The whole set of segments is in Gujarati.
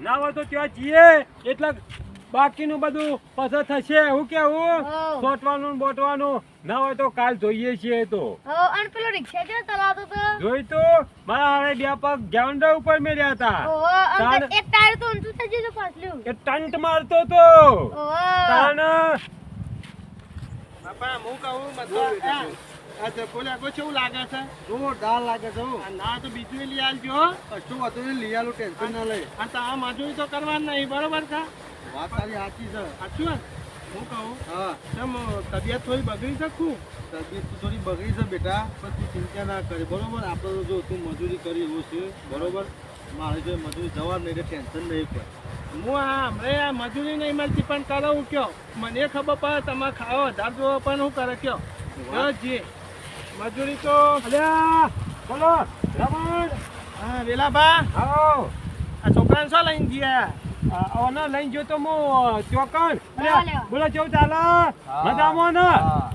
ના તો ત્યાં જઈએ એટલે બાકીનું બધું પસંદ થશે હું કેવું સોટવાનું બોટવાનું ના હોય તો કાલ જોઈએ છીએ તો અને પેલો રિક્ષા જે ચલાવતો તો જોઈ તો મારા હારે બે પગ ગ્રાઉન્ડ ઉપર મેળ્યા હતા એક ટાયર તો ઊંચું થઈ ગયું પાછલું. એ ટંટ મારતો તો. તાણ બાપા હું કહું બધું આ ચપ્પુ લાગો કેવું લાગે છે? જોરદાર લાગે છે. ના તો બીજું લઈ આવજો. કશું વાંધો નહીં લઈ આલું ટેન્શન ના લઈ અને તો આ મજૂરી તો કરવાનું નહીં બરોબર છે? વાત તારી સાચી છે. સાચું? હું કહું હા. તબિયત થોડી બગડી છે તબિયત તો થોડી બગડી છે બેટા પણ તું ચિંતા ના કરે બરોબર? આપણે જો તું મજૂરી કરી એવું છે બરોબર? મારે જો મજૂરી જવાનું નહીં એટલે ટેન્શન નહીં પડે હું આ હમણાં આ મજૂરી નહીં મળતી પણ કરાવું કયો? મને ખબર પડે તમે ખાવા વધારે જોવો પણ હું કરે કયો? જી મજૂરી તો બોલો હા વેલાભા. આવો. આ છોકરાને શું લઈને ગયા? આ લઈને જો તો હું ચોકણ. બોલો કેવું ચાલે? મજામાં ને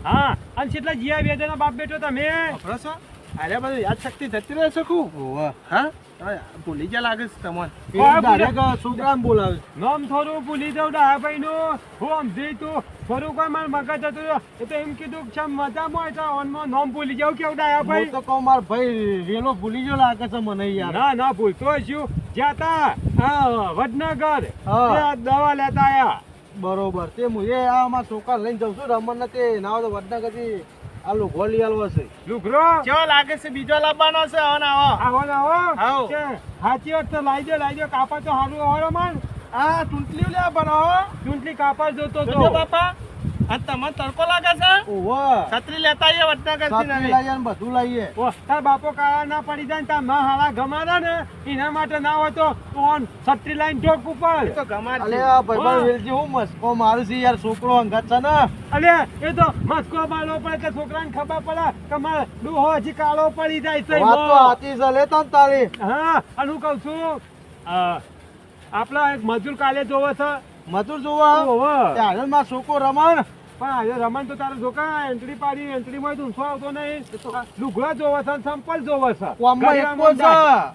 હા. અને કેટલા જીયા બે જણા બાપ બેઠો તમે? ખબર છો અરે બધું યાદ શક્તિ જતી રહે છે ખૂબ. હા? ભૂલી ગયા લાગે છે તમને. છોકરાને બોલાવે. નામ થોડું ભૂલી જાઉં ડાહા ભાઈ નું હું સમજી તું થોડું કોઈ મારું મગજ હતું એ તો એમ કીધું છે મજામાં હોય તો ઓનમાં નામ ભૂલી જાઉં કેવું ડાહા ભાઈ? તો કહું માર ભાઈ રેલો ભૂલી ગયો લાગે છે મને યાર. ના ના ભૂલતો હશું જ્યાં તા વડનગર. દવા લેતા આયા. બરોબર. તે હું એ આ મારા છોકરા લઈને જાઉં છું. રમણ ને તે ના તો વડનગરથી આ ગોલી લઈ આલવો છે. લુગરો? કેવો લાગે છે બીજો લાવવાનો છે આવો ને આવો આવો ના આવો. સાચી વાત તો લાવી દો લાવી દો કાપા તો સારું હોય માન. આ ચૂંટલી લે બનાવો ચૂંટણી કાપા જોતો તો બાપા તમને તડકો લાગે છે? ઓહો. છત્રી લેતા આવીએ વડનગરથી નવી લાવીએ બધું લાવીએ ઓ, તાર બાપો કાળા ના પડી જાય ને તારમાં હાલા ગમાડા ને એના માટે ના હોય તો ઓન છત્રી લાઈન ચોક ઉપર? તો ગમાર અલે ભાઈબંધ વેલજી હું મસ્કો મારું છે યાર છોકરો અંગત છે ને. અલે એ તો મસ્કો બાલો પડે કે છોકરાને ખબર પડે કે મારે ડોહો હજી કાળો પડી જાય છે. વાત તો. હાથી છે લે તન તારી હા અને હું કહું છું અ, આપણા એક મજૂર કાલે જોવો છે. મજૂર જોવા. ત્યારે માં છોકરો રમણ પણ આજે રમણ તો તારો જોકા એન્ટ્રી પાડી એન્ટ્રી માં ઊંચો આવતો નહીં. લુગડા જોવો છે સંપલ જોવો છે.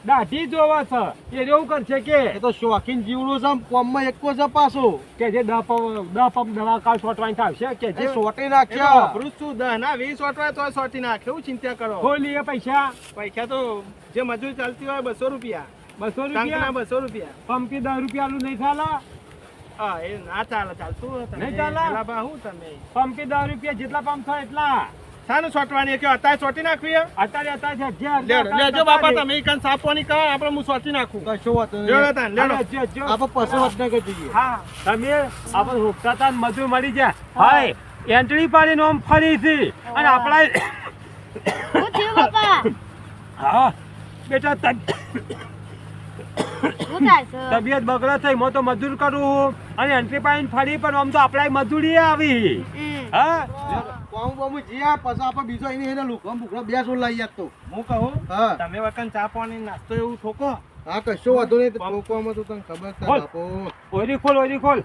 દાઢી જોવો છે. એ એવું કરશે કે એ તો શોખીન જીવડું છે કોમમાં એકો છે પાછો. કે જે દપ દપ દવા કાલ સોટવાની થશે કે જે સોટી નાખ્યા. વાપરું છું. દહ ના વીસ ઓટવા તો સોટી નાખે એવું ચિંતા કરો. ખોલી એ પૈસા. પૈસા તો જે મજૂરી ચાલતી હોય બસો રૂપિયા. બસો રૂપિયા? બસો રૂપિયા. પંપી દસ રૂપિયાનું નહીં ચાલે હા એ ના ચાલે ચાલતું નહીં ચાલે? બા હું તમે? પંપી દસ રૂપિયા જેટલા પંપ થાય એટલા. શાનું સોટવાની કે અત્યારે સોટી નાખવી અત્યારે અત્યારે છે જે લેડો લેજો બાપા તમે ઈ સાપવાની કહો આપણે હું સોટી નાખું? કશો વાત લેડો તાન લેડો. અરે, જો, જો. આપણે પછી હા તમે આપણે હુકતા તા મજૂર મળી જાય હાય એન્ટ્રી પાડીને આમ ફરીથી. અને આપણા હા બેટા તબિયત બગડે થઈ હું તો મજૂર કરું. અને એન્ટ્રી પાઈન ફરી પણ આમ તો આપણે મજૂરી આવી. હા? કોમ બોમ જીયા પછી આપણે બીજો એની એને લુકમ બુકડો બે સોલ લાવી આપતો હું કહું તમે વખત ચા પાણી નાસ્તો એવું ઠોકો? હા કશો વાંધો નહીં ઠોકવામાં તો તને ખબર છે બાપો. ઓરી ખોલ ઓરી ખોલ.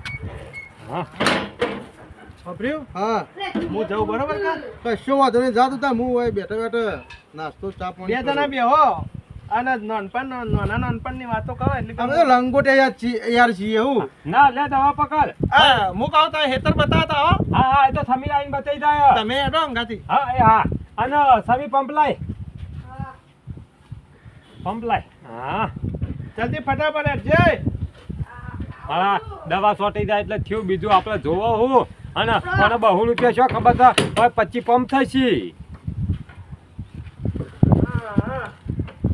હા. ખબર્યું હા. હું જઉં બરોબર કા કશો વાંધો નહીં જા તું હું હોય બેઠા બેઠા નાસ્તો ચા બે પાણી જણા બે હો અને નાનપણ નાના નાનપણની વાતો કરો એટલે અમે તો લંગોટે યાર છીએ યાર છીએ હું. ના લે દવા પકડ. હા હું કહું તમે હેતર બતાવતા હો. હા હા એ તો સમીર આવીને બતાવી જાય. તમે અંગાથી. હા એ હા. અને સમી પંપ લાય. પંપ લાય. હા. જલ્દી ફટાફટ હેડ જય. હા દવા સોટી જાય એટલે થયું. બીજું આપણે જોવો હું. અને મને બહુ રૂપિયા શું ખબર છે? પચી પંપ થશે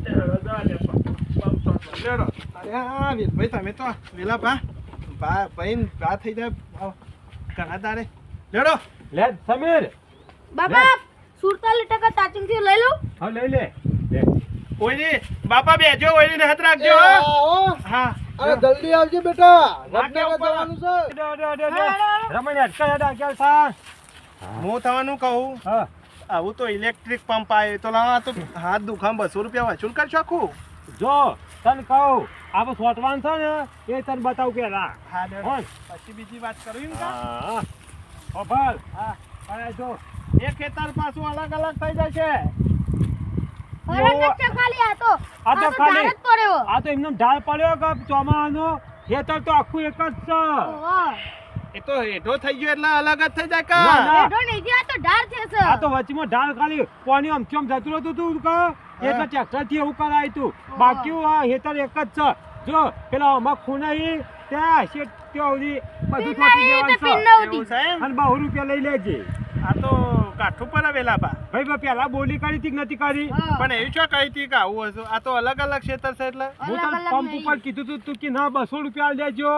લેડો અરે હા વીરભાઈ તમે તો વેલા ભા ભા ભાઈ ભા થઈ જાય. ઘણા તારે લેડો. લે સમીર. બાપા સુડતાલીસ ટકા ચાર્જિંગથી લઈ લઉં. હા લઈ લે. લે. ઓયની બાપા બેજો ને હાથ રાખજો હો. અરે જલ્દી આવજે બેટા. ઉપર. જવાનું છે. ડો, ડો, ડો, ડો. રમણ અટકા હેડા થા હું. થવાનું કહું. હા. આવું તો ઇલેક્ટ્રિક પંપ આવે તો લાવા તો હાથ દુખામ બસો રૂપિયા વસૂલ કરશો આખું? જો તને કહું આપણે સોટવાનું છે ને એ તને બતાવું કે હા પછી બીજી વાત કરવી ને કાં? હા. ખબર હા. જો. એ ખેતર પાછું અલગ અલગ થઈ જશે. આ તો આ આ એમનો ઢાળ પડ્યો કે ચોમાનો ખેતર તો આખું એક જ છે. ઓહો. એ તો એઢો થઈ ગયો એટલે અલગ જ થઈ જાય. કા? બેઠો નહીં ગયો આ તો ઢાર છે સર. આ તો વચમાં ઢાળ ખાલી પાણી આમ આમ જતું હતું કે? એટલે ટ્રેક્ટરથી એવું કરાય તું. બાકી આ હેતર એક જ છે. જો પેલા આમાં ખૂણાઈ ત્યાં છે ત્યાં સુધી બધું છોટી દેવાનું તો છે. અને બહુ રૂપિયા લઈ લેજે. આ તો કાઠું પર આવેલા બા. ભાઈ ભાઈ પેલા બોલી કરી હતી નથી કરી? પણ એવું શું કહી હતી કે આવું હશે? આ તો અલગ અલગ ક્ષેત્ર છે એટલે? હું તને પંપ ઉપર કીધું તું તું કે ના બસો રૂપિયા લેજો દેજો.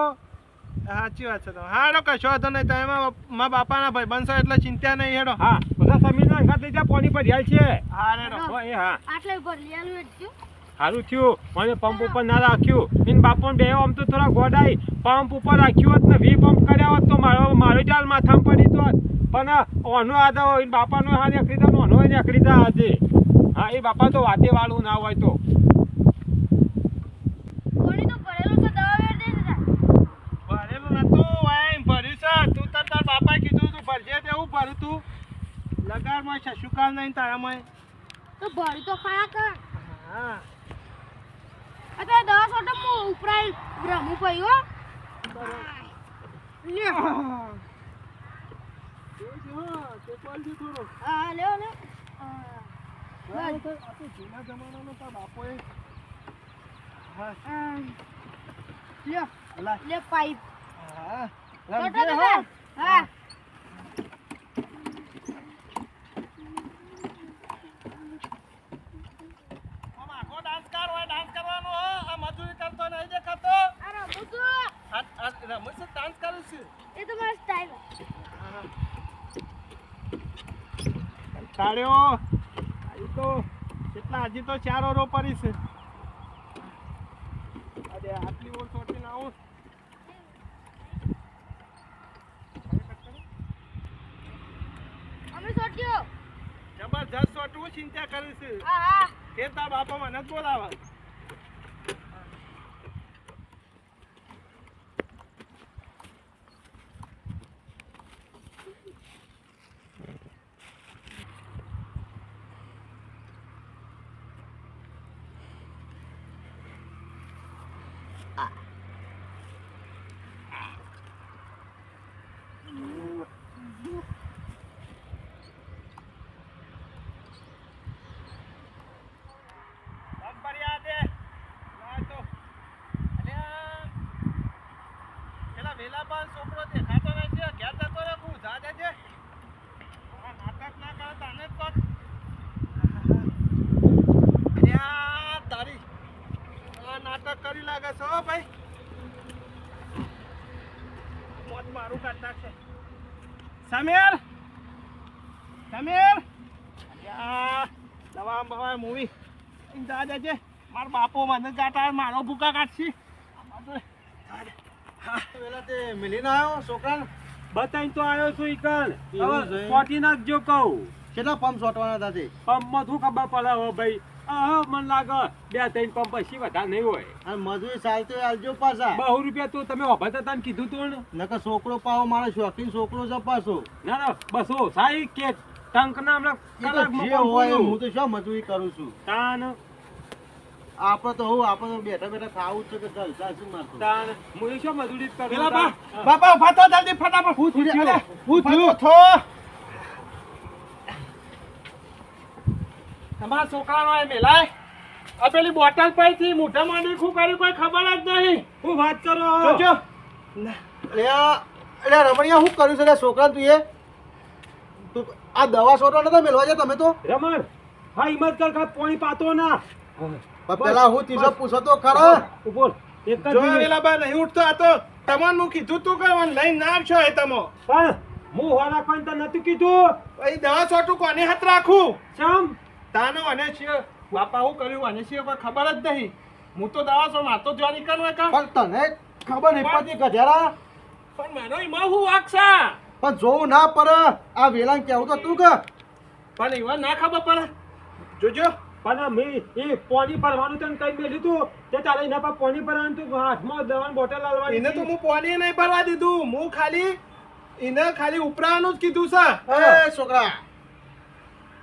સાચી વાત છે તો. હા હેડો કશો હતો નહીં. તો એમાં મા બાપાના ભાઈ બનશો એટલે ચિંતા નહીં હેડો. હા બધા સમીરના અંગાત લઈ જા પાણી ભર્યા છે. હા રેડો એ હા. આટલે ઉપર લેલું સારું થયું. મને પંપ ઉપર ના રાખ્યું. એન બાપો બે આમ તો થોડા ગોડાઈ. પંપ ઉપર રાખ્યું હોત ને વી પંપ કર્યા હોત તો મારો મારો ચાલ માથામાં પડી તો પણ ઓનો આધા એન બાપાનો હા નીકળી તો ઓનો નીકળી તા આજે. હા એ બાપા તો વાતે વાળું ના હોય તો કોણી તો ભરેલું છે દવા વેર દે છે ભરેલું નતું એમ ભર્યું છે તું તાર તાર બાપાએ કીધું તું ભરજે તેવું ભર્યું તું લગાડમાં શશુકાલ નહીં તારામાં તો ભરી તો ખરા કર હા અત્યારે દવા સોટો હું ઉપરાય રમું પઈ હો લ્યો. હા લ્યો લ્યો હા. બસ. જૂના જમાનાનો તાર બાપોએ હા. લ્યો લા. લે પાઇપ હા સોટો રમજે તો હો. કર. હા આમ આખો ડાન્સ કર હોય ડાન્સ કરવાનો હો આ મજૂરી કરતો નહીં દેખાતો આ રમું છું આ આ રમેશ ડાન્સ કરું છું એ તો મારી સ્ટાઈલ કાઢ્યો હજી તો કેટલા હજી તો ચાર ઓરો પડી છે. અરે આટલી ઓર છોટીને આવું. જબરજસ્ત છોટવું ચિંતા કરીશ કેતા બાપા મને જ બોલાવે પગ ભર્યા દે ના તો અલ્યા પેલા વેલાબાન છોકરો દેખાતો નથી ઘેર જતો રે હું જા દેજે આ નાટક ના કરે તને જ પગ અલ્યા તારી આ નાટક કરી લાગે છે હો ભાઈ મોત મારું કાઢ નાખશે. સમીર! સમીર! દવા બવા મૂવી જા દેજે મારા બાપો મને ગાટા મારો ભૂકા કાઢશી. પેલા તે મિલીને આવ્યો છોકરાને? બતાઈને તો આવ્યો છું હવે છે? નાખજો કહું. કેટલા પંપ સોટવાના હતા તે? પંપમાં શું ખબર પડે? હો ભાઈ મને લાગે બે ત્રણ પંપ પછી વધારે નહીં હોય. અને મજૂરી ચાલતી હોય આલજો પાછા. બહુ રૂપિયા તો તમે ઓભા હતા કીધું તું ને? નકર છોકરો પાવો મારો શોખીન છોકરો છે પાછો. ના ના બસો સાઈ કે ટંક ના હમણાં જે હોય હું તો શું મજૂરી કરું છું? તાન. આપણે તો હું આપણે તો બેઠા બેઠા ખાવું છે કે જલસા શું મારતો તાન હું શું મજૂરી કરું બાપા બાપા જલ્દી ફટાફટ. હું થયું? હું થયું? તો થો તમારા છોકરાનો એ મેલાય? આ પેલી બોટલ પૈથી મોઢા માંડી શું કર્યું કોઈ ખબર જ નહીં. હું વાત કરો. જો અલ્યા અલ્યા રમણીયા શું કર્યું છે છોકરા તું એ? તું આ દવા છોટવા નતા મેળવા છે તમે તો? રમણ હા હિંમત કર કા પોણી પાતો ના. પણ પેલા હું ત્રીજો પૂછો તો ખરો. ઉપર એક જ જોયેલા બા નહીં ઉઠતો આ તો તમન હું કીધું તું કે લઈ લઈને ના આવશો એ તમો? પણ હું હો કોઈ તો નતું કીધું. એ દવા છોટું કોને હાથ રાખું? ચમ? તાનો અને છે બાપા હું કર્યું? અને છે કોઈ ખબર જ નહીં. હું તો દવા છો માર તો જો નીકળવું કા? પણ તને ખબર નહીં પડતી ગધેડા. પણ મારો એમાં હું વાગશે પણ જોવું ના પડે. આ વેલાન કેવું તો તું કે? પણ એવા ના ખબર પડે. જોજો. પણ મેં એ પોણી ભરવાનું તને કઈ મેલ્યું લીધું. તે તારે એના પર પોણી ભરવાનું તું હાથમાં દવાની બોટલ લાવવાની એને તો હું પાણી નહીં ભરવા દીધું. હું ખાલી એને ખાલી ઉપરાનું જ કીધું છે. એ છોકરા.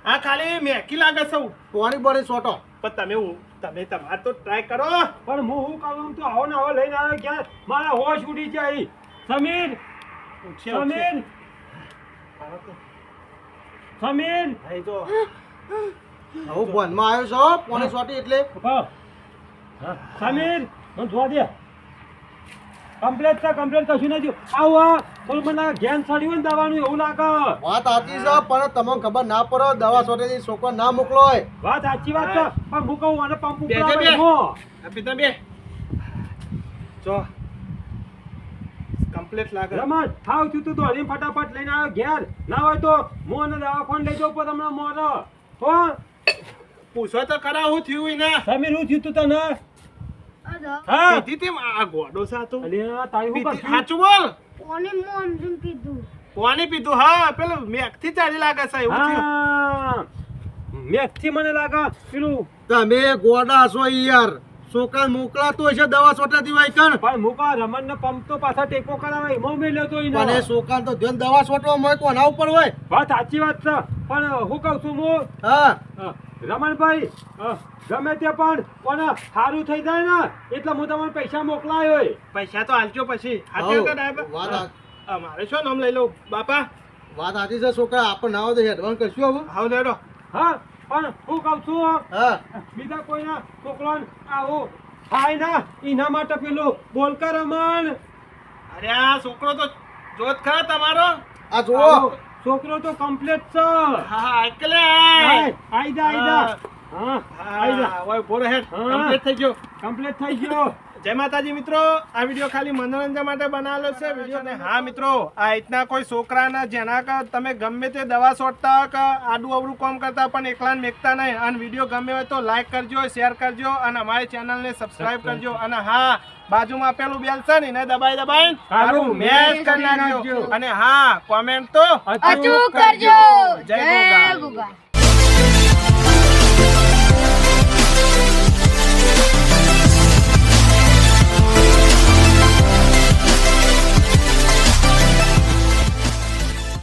આ ખાલી મેકી લાગે છે. પોણી બોણી સોટો પણ તમે હું- તમે તમારે તો ટ્રાય કરો. પણ હું શું કરું તો આવો ને આવો લઈને આવ્યો ક્યાં મારા હોશ ઉડી જાય. સમીર! સમીર! સમીર! ભાઈ જો. હું ભણમાં આવ્યો છો પોણી સોટી એટલે. હા, સમીર મને જોવા દે. કમ્પ્લેટ છે કમ્પ્લેટ કશું નથી આવું આ થોડું મને ઘેન ચડ્યું ને દવાનું એવું લાગે. વાત સાચી છે પણ તમને ખબર ના પડે દવા સોટે છોકરો ના મોકલોય વાત સાચી વાત છે પણ હું કહું આને પંપ બે. ઉપર હો. પિતા બે. જો. કમ્પ્લેટ લાગે. રમણ હાવ થયું તું દોડીને ફટાફટ લઈને આવ્યો ઘેર. ના હોય તો મોને દવાખાને લઈ જવું પડે હમણાં મોનો હો. પૂછો તો ખરા હું થયું એને સમીર હું થયું તું તને? દવા હા. પીધી તેમ આ ગોડો સા અલ્યા તારી શું સાચું બોલ. કોને મોં સમજીને પીધું પાણી પીધું? હા પેલું મેઘથી ચાલી લાગે છે એવું થયું. હા. મેઘથી મને લાગે પેલું તમે ગોડા છો યાર. છોકરા મોકલાતો હશે દવા સોટાથી હોય કણ. પણ મુકા રમણ ને પંપ તો પાછા ટેકો કરાવે એમાં તો ઈનો. પણ છોકરા તો ધ્યાન દવા સોટવા મળે કોના ઉપર હોય? વાત સાચી વાત છે. પણ હું કહું છું હું. રમણભાઈ ગમે તે પણ કોને સારું થઈ જાય ને એટલે હું તમને પૈસા મોકલાયો હોય. પૈસા તો હાલજો પછી. મારે શું નામ લઈ લઉં? બાપા? વાત સાચી છે છોકરા આપણે ના હોય એડવાન્સ કરશું હવે. હાવ લેડો. હા પણ હું કહું છું હા બીજા કોઈના છોકરો આવું. થાય ના એના માટે પેલું બોલ કર રમણ. અરે આ છોકરો તો જોત ખરા તમારો. આ જુઓ. છોકરો તો કમ્પ્લીટ છે. હા એકલે. આઈ જા આઈ જા. હા. આઈ જા. ઓય બોરો હેડ. કમ્પ્લીટ થઈ ગયો. કમ્પ્લીટ થઈ ગયો. જય માતાજી મિત્રો આ વીડિયો ખાલી મનોરંજન માટે બનાવેલો છે. વીડિયો હા મિત્રો આ રીતના કોઈ છોકરાના જેના કા તમે ગમે તે દવા છોડતા હોય કે આડું અવડું કોમ કરતા પણ એકલા મેકતા નહીં. અને વીડિયો ગમે હોય તો લાઈક કરજો શેર કરજો અને અમારી ચેનલને સબસ્ક્રાઇબ કરજો. અને હા બાજુમાં આપેલું બેલ છે ને એને દબાઈ દબાઈ સારું, મેચ કરી નાખજો. અને હા કોમેન્ટ તો અચૂક કરજો. જય જય ગુગા.